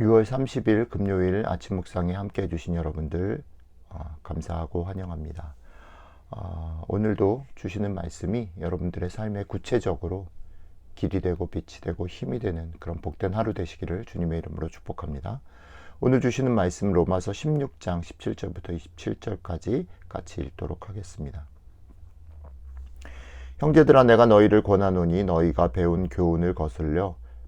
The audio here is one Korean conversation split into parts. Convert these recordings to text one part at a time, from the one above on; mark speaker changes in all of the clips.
Speaker 1: 6월 30일 금요일 아침 묵상에 함께 해주신 여러분들 어, 감사하고 환영합니다. 어, 오늘도 주시는 말씀이 여러분들의 삶에 구체적으로 길이 되고 빛이 되고 힘이 되는 그런 복된 하루 되시기를 주님의 이름으로 축복합니다. 오늘 주시는 말씀 로마서 16장 17절부터 27절까지 같이 읽도록 하겠습니다. 형제들아 내가 너희를 권하노니 너희가 배운 교훈을 거슬려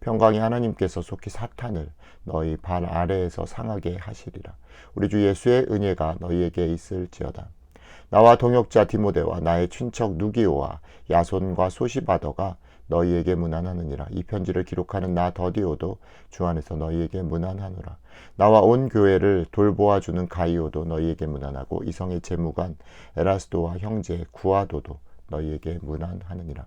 Speaker 1: 평강이 하나님께서 속히 사탄을 너희 발 아래에서 상하게 하시리라. 우리 주 예수의 은혜가 너희에게 있을지어다. 나와 동역자 디모데와 나의 친척 누기오와 야손과 소시바더가 너희에게 문안하느니라. 이 편지를 기록하는 나 더디오도 주 안에서 너희에게 문안하노라. 나와 온 교회를 돌보아 주는 가이오도 너희에게 문안하고 이성의 재무관 에라스도와 형제 구아도도 너희에게 문안하느니라.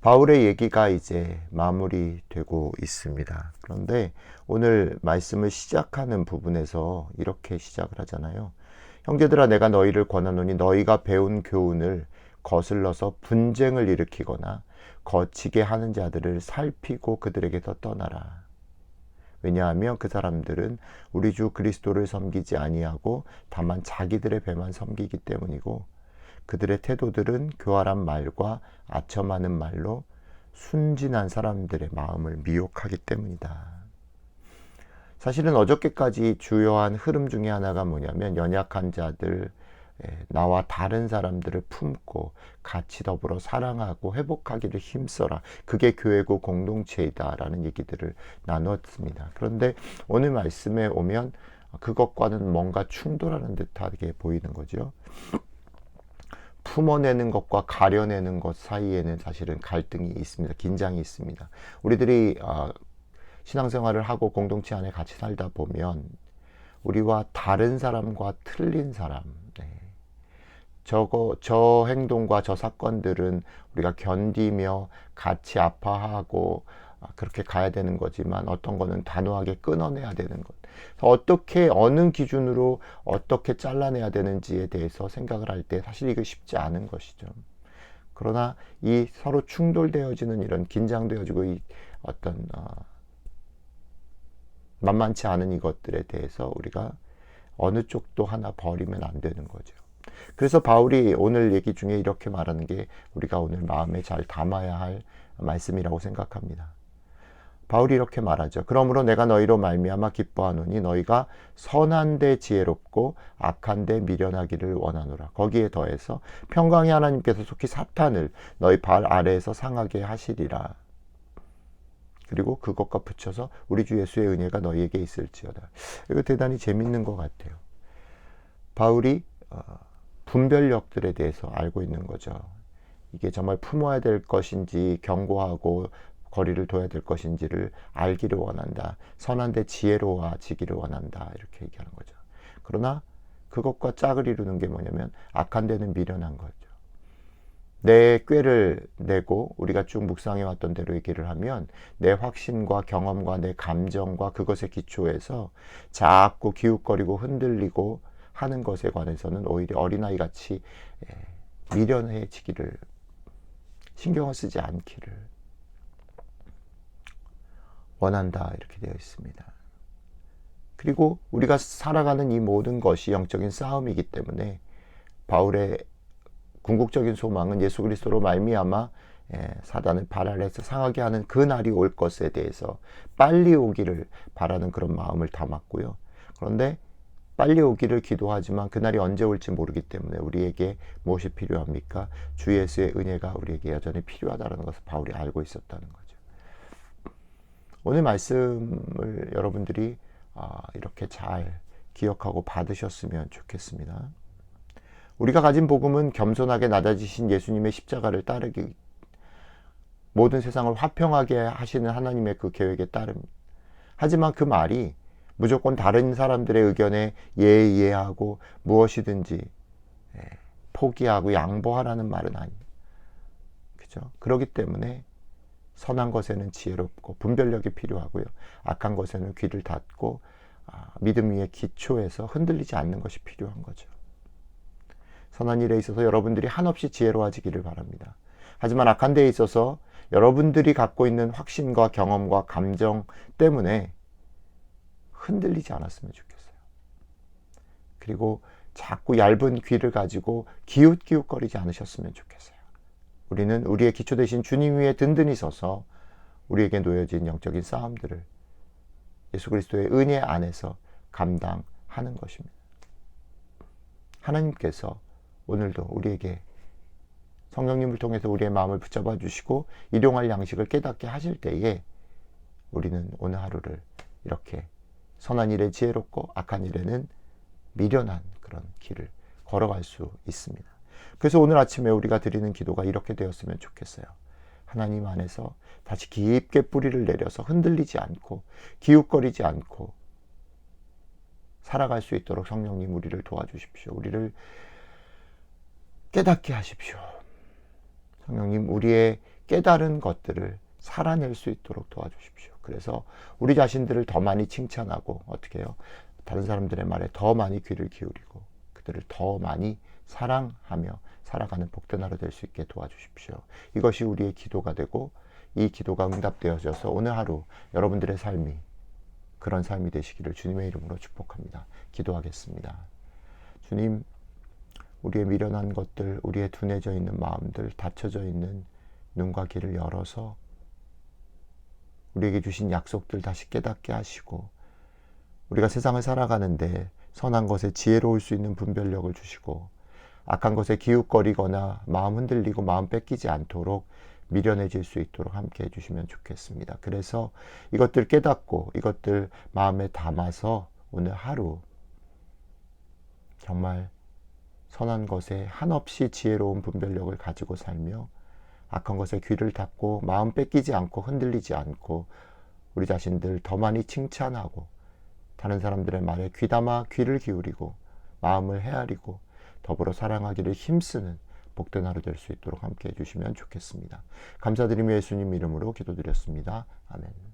Speaker 1: 바울의 얘기가 이제 마무리되고 있습니다. 그런데 오늘 말씀을 시작하는 부분에서 이렇게 시작을 하잖아요. 형제들아 내가 너희를 권하노니 너희가 배운 교훈을 거슬러서 분쟁을 일으키거나 거치게 하는 자들을 살피고 그들에게서 떠나라. 왜냐하면 그 사람들은 우리 주 그리스도를 섬기지 아니하고 다만 자기들의 배만 섬기기 때문이고 그들의 태도들은 교활한 말과 아첨하는 말로 순진한 사람들의 마음을 미혹하기 때문이다. 사실은 어저께까지 주요한 흐름 중에 하나가 뭐냐면 연약한 자들, 예, 나와 다른 사람들을 품고 같이 더불어 사랑하고 회복하기를 힘써라. 그게 교회고 공동체이다라는 얘기들을 나눴습니다. 그런데 오늘 말씀에 오면 그것과는 뭔가 충돌하는 듯하게 보이는 거죠. 품어내는 것과 가려내는 것 사이에는 사실은 갈등이 있습니다. 긴장이 있습니다. 우리들이 신앙생활을 하고 공동체 안에 같이 살다 보면 우리와 다른 사람과 틀린 사람, 네. 저거 저 행동과 저 사건들은 우리가 견디며 같이 아파하고 그렇게 가야 되는 거지만 어떤 거는 단호하게 끊어내야 되는 것. 어떻게 어느 기준으로 어떻게 잘라내야 되는지에 대해서 생각을 할 때 사실 이거 쉽지 않은 것이죠. 그러나 이 서로 충돌되어지는 이런 긴장되어지고 이 어떤 어, 만만치 않은 이것들에 대해서 우리가 어느 쪽도 하나 버리면 안 되는 거죠. 그래서 바울이 오늘 얘기 중에 이렇게 말하는 게 우리가 오늘 마음에 잘 담아야 할 말씀이라고 생각합니다. 바울이 이렇게 말하죠. 그러므로 내가 너희로 말미암아 기뻐하노니 너희가 선한데 지혜롭고 악한데 미련하기를 원하노라. 거기에 더해서 평강의 하나님께서 속히 사탄을 너희 발 아래에서 상하게 하시리라. 그리고 그것과 붙여서 우리 주 예수의 은혜가 너희에게 있을지어다. 이거 대단히 재밌는 것 같아요. 바울이 어, 분별력들에 대해서 알고 있는 거죠. 이게 정말 품어야 될 것인지 경고하고 거리를 둬야 될 것인지를 알기를 원한다. 선한데 지혜로워지기를 원한다. 이렇게 얘기하는 거죠. 그러나 그것과 짝을 이루는 게 뭐냐면 악한 데는 미련한 거죠. 내 꾀를 내고 우리가 쭉 묵상해 왔던 대로 얘기를 하면 내 확신과 경험과 내 감정과 그것에 기초해서 자꾸 기웃거리고 흔들리고 하는 것에 관해서는 오히려 어린아이 같이 예, 미련해지기를 신경을 쓰지 않기를 원한다 이렇게 되어 있습니다. 그리고 우리가 살아가는 이 모든 것이 영적인 싸움이기 때문에 바울의 궁극적인 소망은 예수 그리스도로 말미암아 예, 사단을 발 아래에서 상하게 하는 그 날이 올 것에 대해서 빨리 오기를 바라는 그런 마음을 담았고요. 그런데 빨리 오기를 기도하지만 그날이 언제 올지 모르기 때문에 우리에게 무엇이 필요합니까? 주 예수의 은혜가 우리에게 여전히 필요하다는 것을 바울이 알고 있었다는 거죠. 오늘 말씀을 여러분들이 아, 이렇게 잘 기억하고 받으셨으면 좋겠습니다. 우리가 가진 복음은 겸손하게 낮아지신 예수님의 십자가를 따르기 모든 세상을 화평하게 하시는 하나님의 그 계획에 따릅니다. 하지만 그 말이 무조건 다른 사람들의 의견에 예의하고 무엇이든지 예, 포기하고 양보하라는 말은 아니에요. 그죠? 그렇기 때문에 선한 것에는 지혜롭고 분별력이 필요하고요. 악한 것에는 귀를 닫고 아, 믿음 위에 기초해서 흔들리지 않는 것이 필요한 거죠. 선한 일에 있어서 여러분들이 한없이 지혜로워지기를 바랍니다. 하지만 악한 데에 있어서 여러분들이 갖고 있는 확신과 경험과 감정 때문에 흔들리지 않았으면 좋겠어요. 그리고 자꾸 얇은 귀를 가지고 기웃기웃거리지 않으셨으면 좋겠어요. 우리는 우리의 기초 대신 주님 위에 든든히 서서 우리에게 놓여진 영적인 싸움들을 예수 그리스도의 은혜 안에서 감당하는 것입니다. 하나님께서 오늘도 우리에게 성령님을 통해서 우리의 마음을 붙잡아 주시고 일용할 양식을 깨닫게 하실 때에 우리는 오늘 하루를 이렇게 선한 일에 지혜롭고 악한 일에는 미련한 그런 길을 걸어갈 수 있습니다. 그래서 오늘 아침에 우리가 드리는 기도가 이렇게 되었으면 좋겠어요. 하나님 안에서 다시 깊게 뿌리를 내려서 흔들리지 않고 기웃거리지 않고 살아갈 수 있도록 성령님 우리를 도와주십시오. 우리를 깨닫게 하십시오. 성령님 우리의 깨달은 것들을 살아낼 수 있도록 도와주십시오. 그래서 우리 자신들을 더 많이 칭찬하고 어떻게 해요? 다른 사람들의 말에 더 많이 귀를 기울이고 그들을 더 많이 사랑하며 살아가는 복된 하루 될 수 있게 도와주십시오. 이것이 우리의 기도가 되고 이 기도가 응답되어져서 오늘 하루 여러분들의 삶이 그런 삶이 되시기를 주님의 이름으로 축복합니다. 기도하겠습니다. 주님, 우리의 미련한 것들, 우리의 둔해져 있는 마음들, 닫혀져 있는 눈과 귀를 열어서 우리에게 주신 약속들 다시 깨닫게 하시고 우리가 세상을 살아가는데 선한 것에 지혜로울 수 있는 분별력을 주시고 악한 것에 기웃거리거나 마음 흔들리고 마음 뺏기지 않도록 미련해질 수 있도록 함께 해주시면 좋겠습니다. 그래서 이것들 깨닫고 이것들 마음에 담아서 오늘 하루 정말 선한 것에 한없이 지혜로운 분별력을 가지고 살며 악한 것에 귀를 닫고 마음 뺏기지 않고 흔들리지 않고 우리 자신들 더 많이 칭찬하고 다른 사람들의 말에 귀담아 귀를 기울이고 마음을 헤아리고 더불어 사랑하기를 힘쓰는 복된 하루 될 수 있도록 함께 해주시면 좋겠습니다. 감사드리며 예수님 이름으로 기도드렸습니다. 아멘.